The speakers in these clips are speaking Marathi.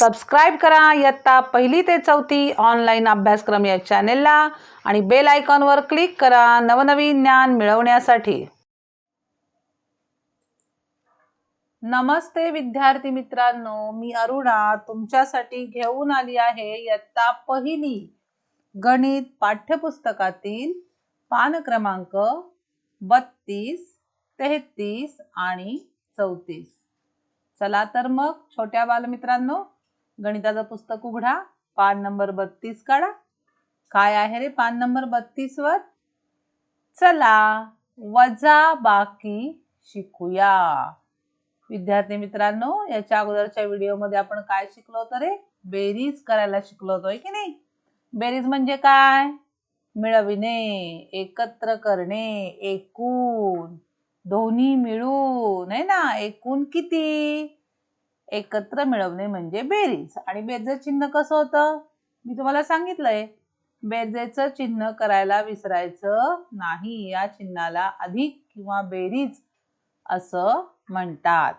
सबस्क्राईब करा. इयत्ता पहिली ते चौथी ऑनलाईन अभ्यासक्रम या चॅनेलला आणि बेल आयकॉनवर क्लिक करा. नवनवीन ज्ञान मिळवण्यासाठी. नमस्ते विद्यार्थी मित्रांनो. मी अरुणा. तुमच्यासाठी घेऊन आली आहे इयत्ता पहिली गणित पाठ्यपुस्तकातील पान क्रमांक बत्तीस तेहतीस आणि चौतीस. चला तर मग छोट्या बालमित्रांनो गणिताचं पुस्तक उघडा. पान नंबर बत्तीस काढा. काय आहे रे पान नंबर बत्तीस वर? चला वजा बाकी शिकूया. विद्यार्थी मित्रांनो याच्या अगोदरच्या व्हिडिओमध्ये आपण काय शिकलो होतो रे? बेरीज करायला शिकलो होतो की नाही? बेरीज म्हणजे काय? मिळविणे एकत्र करणे एकूण. दोन्ही मिळून आहे ना? एकूण किती? एकत्र मिळवणे म्हणजे बेरीज. आणि बेरजेचं चिन्ह कसं होतं? मी तुम्हाला सांगितलंय. बेरजेचं चिन्ह करायला विसरायचं नाही. या चिन्हाला अधिक किंवा बेरीज असं म्हणतात.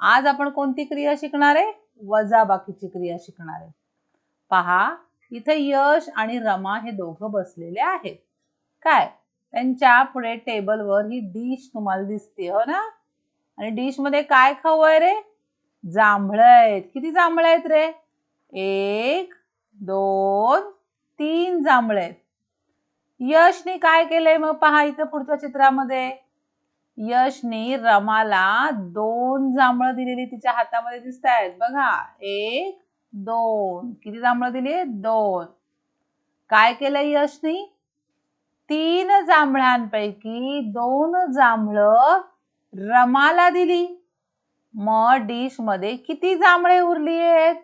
आज आपण कोणती क्रिया शिकणार आहे? वजाबाकीची क्रिया शिकणार आहे. पहा इथे यश आणि रमा हे दोघं बसलेले आहेत. काय? त्यांच्या पुढे टेबलवर ही डिश तुम्हाला दिसते हो ना? आणि डिशमध्ये काय खाऊ आहे रे? जांभळ आहेत. किती जांभळ आहेत रे? एक दोन तीन जांभळ आहेत. यशने काय केलंय मग? पहा इथं पुढच्या चित्रामध्ये. यशने रमाला दोन जांभळं दिलेली तिच्या हातामध्ये दिसत आहेत बघा. एक दोन. किती जांभळं दिली दोन. काय केलं यशने? तीन जांभळांपैकी दोन जांभळं रमाला दिली. मग डिशमध्ये किती जांभळे उरली आहेत?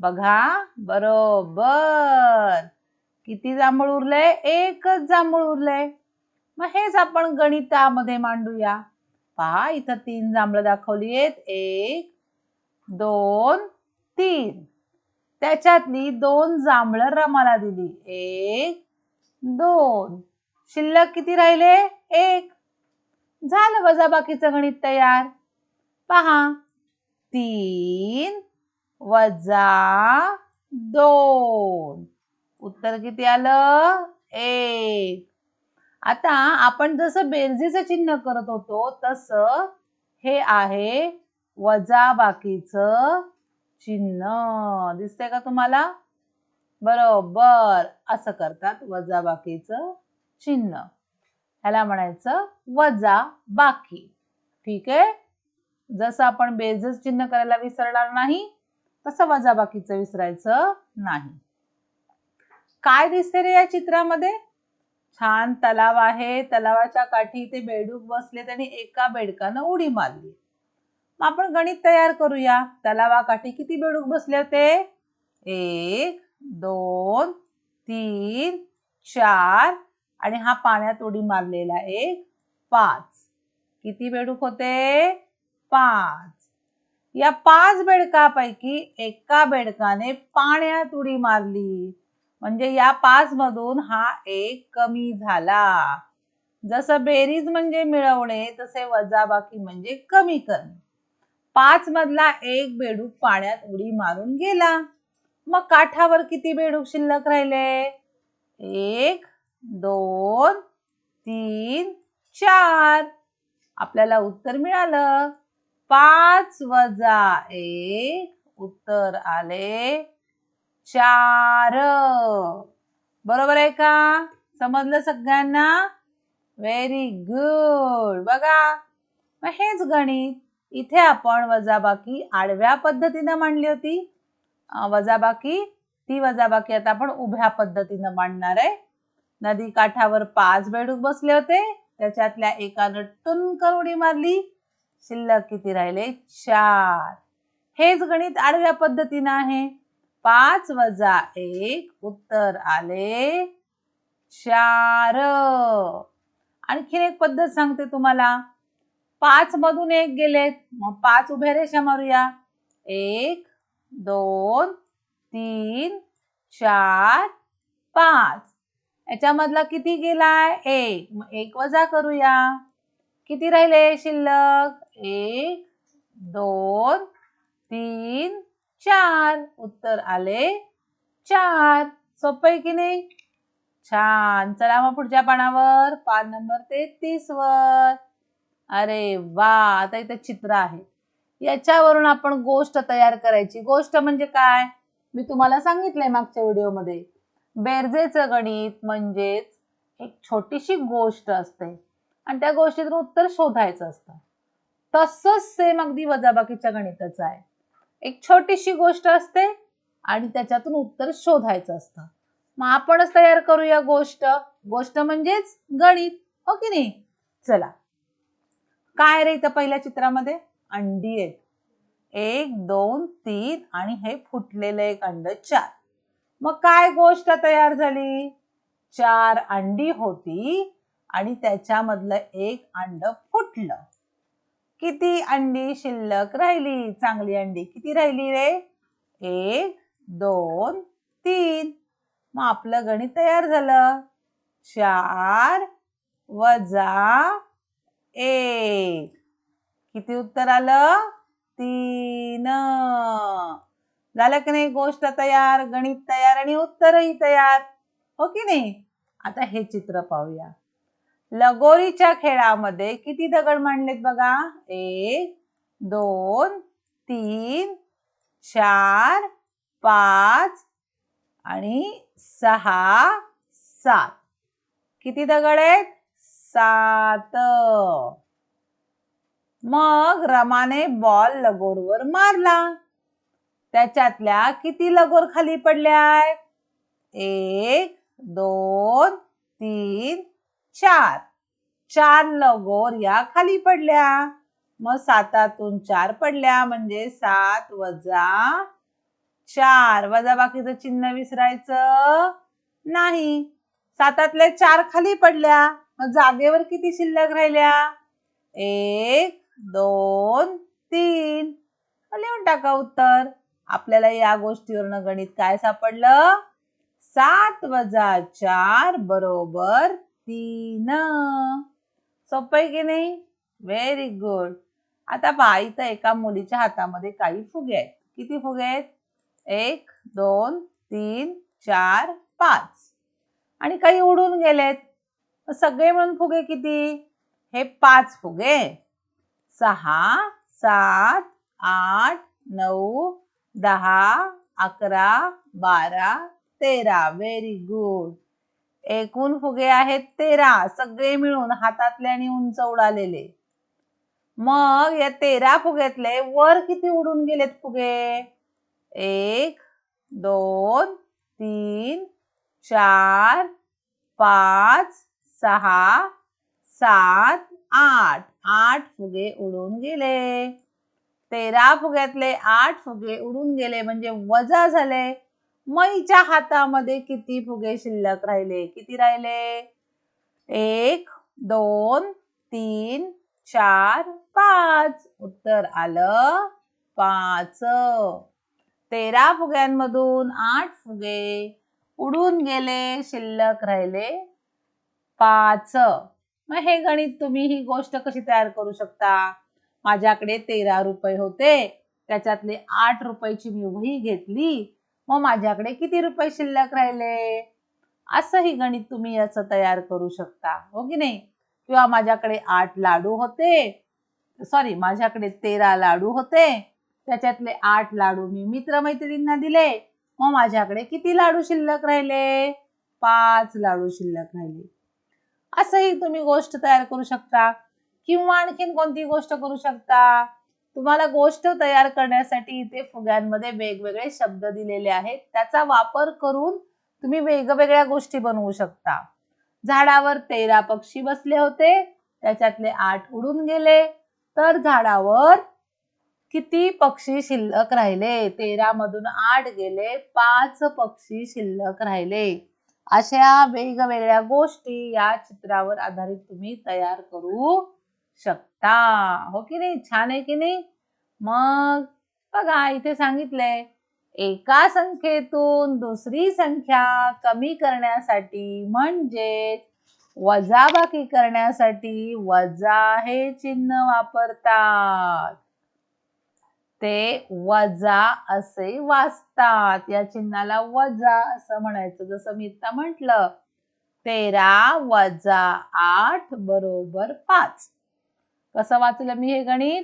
बघा बरोबर. किती जांभूळ उरले? एकच जांभूळ उरले. मग हेच आपण गणितामध्ये मांडूया. पहा इथं तीन जांभळं दाखवली आहेत. एक दोन तीन. त्याच्यातली दोन जांभळं रमाला दिली. एक दोन. शिल्लक किती राहिले? एक. झालं वजाबाकीचं गणित तयार. पहा. तीन वजा दोन. उत्तर किती आलं? एक. आता आपण जसं बेरजेचं चिन्ह करत होतो तसं हे आहे वजा बाकीच चिन्ह. दिसतंय का तुम्हाला? बरोबर. असं करतात वजा बाकीचं चिन्ह. ह्याला म्हणायचं वजा बाकी. ठीक आहे? जसं आपण बेजच चिन्ह करायला विसरणार नाही तसं वजाबाकीचं विसरायचं नाही. काय दिसते रे या चित्रामध्ये? छान तलाव आहे. तलावाच्या काठी ते बेडूक बसले त्यांनी एका बेडकानं उडी मारली. मग आपण गणित तयार करूया. तलावाकाठी किती बेडूक बसले होते? एक दोन तीन चार. आणि हा पाण्यात उडी मारलेला एक पाच. किती बेडूक होते? पाच. या पाच बेडकापैकी एका बेडकाने पाण्यात उडी मारली. म्हणजे या पाच मधून हा एक कमी झाला. जसं बेरीज म्हणजे मिळवणे तसे वजाबाकी म्हणजे कमी करणे. पाच मधला एक बेडूक पाण्यात उडी मारून गेला. मग काठावर किती बेडूक शिल्लक राहिले? एक दोन तीन चार. आपल्याला उत्तर मिळालं. पाच वजा एक उत्तर आले चार. बरोबर आहे का? समजलं सगळ्यांना? व्हेरी गुड बघा मग हेच गणित. इथे आपण वजाबाकी आडव्या पद्धतीनं मांडली होती. वजाबाकी ती वजाबाकी आता आपण उभ्या पद्धतीनं मांडणार आहे. नदी काठावर पाच बेडूक बसले होते. त्याच्यातल्या एकानं टुनकर उडी मारली. शिल्लक किती राहिले? चार. हेच गणित आडव्या पद्धतीनं आहे. पाच वजा एक उत्तर आले चार. आणखीन एक पद्धत सांगते तुम्हाला. पाच मधून एक गेलेत. मग पाच उभ्या रेषा मारूया. एक दोन तीन चार पाच. याच्यामधला किती गेलाय? एक. मग एक वजा करूया. किती राहिले शिल्लक? एक दोन तीन चार. उत्तर आले चार. सोपं आहे की नाही? छान. चला मग पुढच्या पानावर. पान नंबर तेहतीस वर. अरे वा! आता इथे चित्र आहे. याच्यावरून आपण गोष्ट तयार करायची. गोष्ट म्हणजे काय? मी तुम्हाला सांगितलंय मागच्या व्हिडिओमध्ये. बेरजेचं गणित म्हणजेच एक छोटीशी गोष्ट असते. आणि त्या गोष्टीतून उत्तर शोधायचं असतं. तसंच सेम अगदी वजाबाकीच्या गणिताचं आहे. एक छोटीशी गोष्ट असते आणि त्याच्यातून उत्तर शोधायचं असतं. मग आपणच तयार करूया गोष्ट. गोष्ट म्हणजेच गणित हो की नाही? चला. काय रे इथं पहिल्या चित्रामध्ये? अंडी आहेत एक दोन तीन आणि हे फुटलेलं एक अंड चार. मग काय गोष्ट तयार झाली? चार अंडी होती. आणि त्याच्यामधलं एक अंड फुटलं. किती अंडी शिल्लक राहिली? चांगली अंडी किती राहिली रे? एक दोन तीन. मग आपलं गणित तयार झालं. चार वजा एक. किती उत्तर आलं? तीन. झालं की नाही गोष्ट तयार गणित तयार आणि उत्तरही तयार? हो की नाही? आता हे चित्र पाहूया. लगोरीच्या खेळामध्ये किती दगड मांडलेत बघा? एक दोन तीन चार पाच आणि सहा सात. किती दगड आहेत? सात. मग रमाने बॉल लगोरवर मारला. त्याच्यातल्या किती लगोर खाली पडल्या एक दोन तीन चार. चार लगोर या खाली पडल्या. मग सातातून चार पडल्या म्हणजे सात वजा चार. वजा बाकीचं चिन्ह विसरायचं नाही. सातातल्या चार खाली पडल्या. मग जागेवर किती शिल्लक राहिल्या? एक दोन तीन. लिहून टाका उत्तर. आपल्याला या गोष्टीवरनं गणित काय सापडलं? सात वजा चार बरोबर तीन सोपं आहे की नाही? व्हेरी गुड आता पहा इथं एका मुलीच्या हातामध्ये काही फुगे आहेत. किती फुगे आहेत? एक दोन तीन चार पाच. आणि काही उडून गेलेत. सगळे मिळून फुगे किती? हे पाच फुगे. सहा सात आठ नऊ दहा अकरा बारा तेरा. व्हेरी गुड एकूण फुगे आहेत तेरा सगळे मिळून हातातले आणि उंच उडालेले. मग या तेरा फुग्यातले वर किती उडून गेलेत फुगे? एक दोन तीन चार पाच सहा सात आठ. आठ फुगे उडून गेले. तेरा फुग्यातले आठ फुगे उडून गेले म्हणजे वजा झाले. मैच्या हातामध्ये किती फुगे शिल्लक राहिले? किती राहिले? एक दोन तीन चार पाच. उत्तर आलं पाच. तेरा फुग्यांमधून आठ फुगे उडून गेले शिल्लक राहिले पाच. मग हे गणित तुम्ही ही गोष्ट कशी तयार करू शकता? माझ्याकडे तेरा रुपये होते त्याच्यातले आठ रुपयाची मी वही घेतली मग माझ्याकडे किती रुपये शिल्लक राहिले? असंही गणित तुम्ही याचं तयार करू शकता हो की नाही? किंवा माझ्याकडे आठ लाडू होते सॉरी माझ्याकडे तेरा लाडू होते त्याच्यातले आठ लाडू मी मित्रमैत्रिणींना दिले मग माझ्याकडे किती लाडू शिल्लक राहिले? पाच लाडू शिल्लक राहिले. असंही तुम्ही गोष्ट तयार करू शकता किंवा आणखीन कोणती गोष्ट करू शकता? तुम्हाला गोष्ट तयार करण्यासाठी इथे फुग्यांमध्ये वेगवेगळे शब्द दिलेले आहेत. त्याचा वापर करून तुम्ही वेगवेगळ्या गोष्टी बनवू शकता. झाडावर तेरा पक्षी बसले होते. त्याच्यातले आठ उडून गेले. तर झाडावर किती पक्षी शिल्लक राहिले? तेरा मधून आठ गेले. पाच पक्षी शिल्लक राहिले. अशा वेगवेगळ्या गोष्टी या चित्रावर आधारित तुम्ही तयार करू शकता. हो की नाही? छान आहे की नाही? मग बघा इथे सांगितलंय एका संख्येतून दुसरी संख्या कमी करण्यासाठी म्हणजे वजाबाकी करण्यासाठी वजा हे चिन्ह वापरतात. ते वजा असे वाचतात. या चिन्हाला वजा असं म्हणायचं. जसं मी आता म्हंटल तेरा वजा आठ बरोबर पाच. कसं वाचलं मी हे गणित?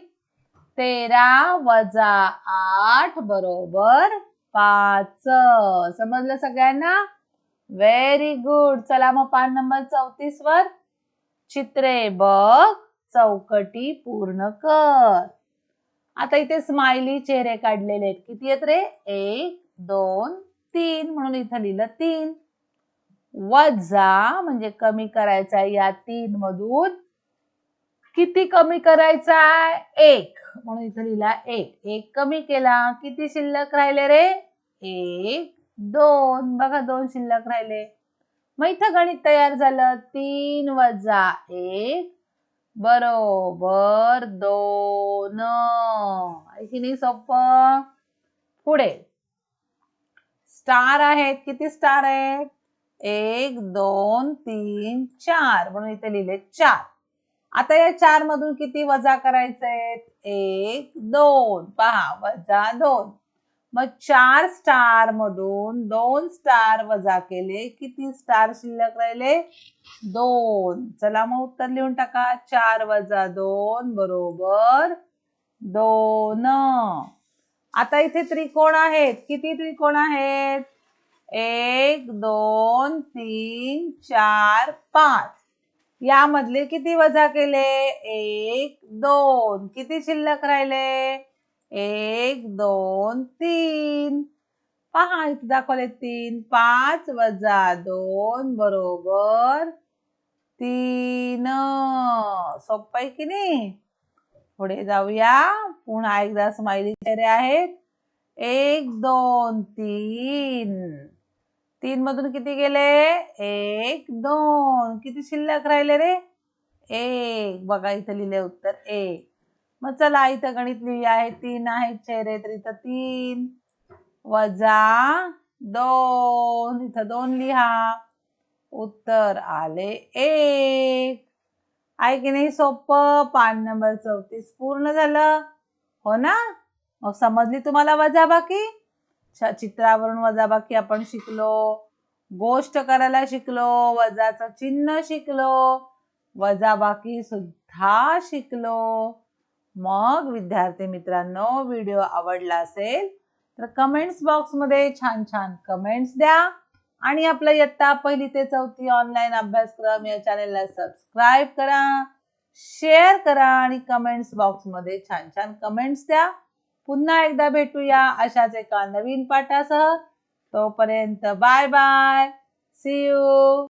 तेरा वजा आठ बरोबर पाच. समजलं सगळ्यांना? व्हेरी गुड चला मग पान नंबर चौतीस वर. चित्रे बघ चौकटी पूर्ण कर. आता इथे स्माइली चेहरे काढलेले आहेत. किती आहेत रे? एक दोन तीन. म्हणून इथं लिहिलं तीन. वजा म्हणजे कमी करायचा या तीन मधून. किती कमी करायचा एक. म्हणून इथं लिहिला एक. एक कमी केला किती शिल्लक राहिले रे? एक दोन. बघा दोन शिल्लक राहिले. मग इथं गणित तयार झालं. तीन वजा एक बरोबर दोन. आहे नाही सोपं? पुढे. स्टार आहेत. किती स्टार आहेत? एक दोन तीन चार. म्हणून इथे लिहिले चार. आता या चार मधून किती वजा करायचे एक दोन. पहा वजा दोन. मग चार स्टार मधून दोन स्टार वजा केले. किती स्टार शिल्लक राहिले? दोन. चला मग उत्तर लिहून टाका. चार वजा दोन बरोबर दोन. आता इथे त्रिकोण आहेत. किती त्रिकोण आहेत? एक दोन तीन चार पाच. यामधले किती वजा केले? एक दोन. किती शिल्लक राहिले? एक दोन तीन. पहा इथे दाखवले तीन. पाच वजा दोन बरोबर तीन. सोपं आहे की नाही? पुढे जाऊया. पुन्हा एकदा स्माइली चेहरे आहेत. एक दोन तीन. तीन मधून किती गेले? एक दोन. किती शिल्लक राहिले रे? एक. बघा इथं लिहिले उत्तर एक मग चला इथं गणित लिहिली आहे तीन आहेत चेहरे तर इथं तीन. वजा दोन. इथं दोन लिहा. उत्तर आले एक. आहे की नाही? सोपं. पान नंबर चौतीस पूर्ण झालं. हो ना? मग समजली तुम्हाला वजा बाकी चित्रावरून वजाबाकी आपण शिकलो. गोष्ट करायला शिकलो वजाचं चिन्ह शिकलो वजाबाकी सुद्धा शिकलो. मग विद्यार्थी मित्रांनो व्हिडिओ आवडला असेल तर कमेंट्स बॉक्समध्ये छान छान कमेंट्स द्या. आणि आपलं इयत्ता पहिली ते चौथी ऑनलाईन अभ्यासक्रम या चॅनेलला सबस्क्राईब करा शेअर करा आणि कमेंट्स बॉक्समध्ये छान छान कमेंट्स द्या. पुन्हा एकदा भेटूया अशाच एका नवीन पाठासह. तोपर्यंत बाय बाय. C you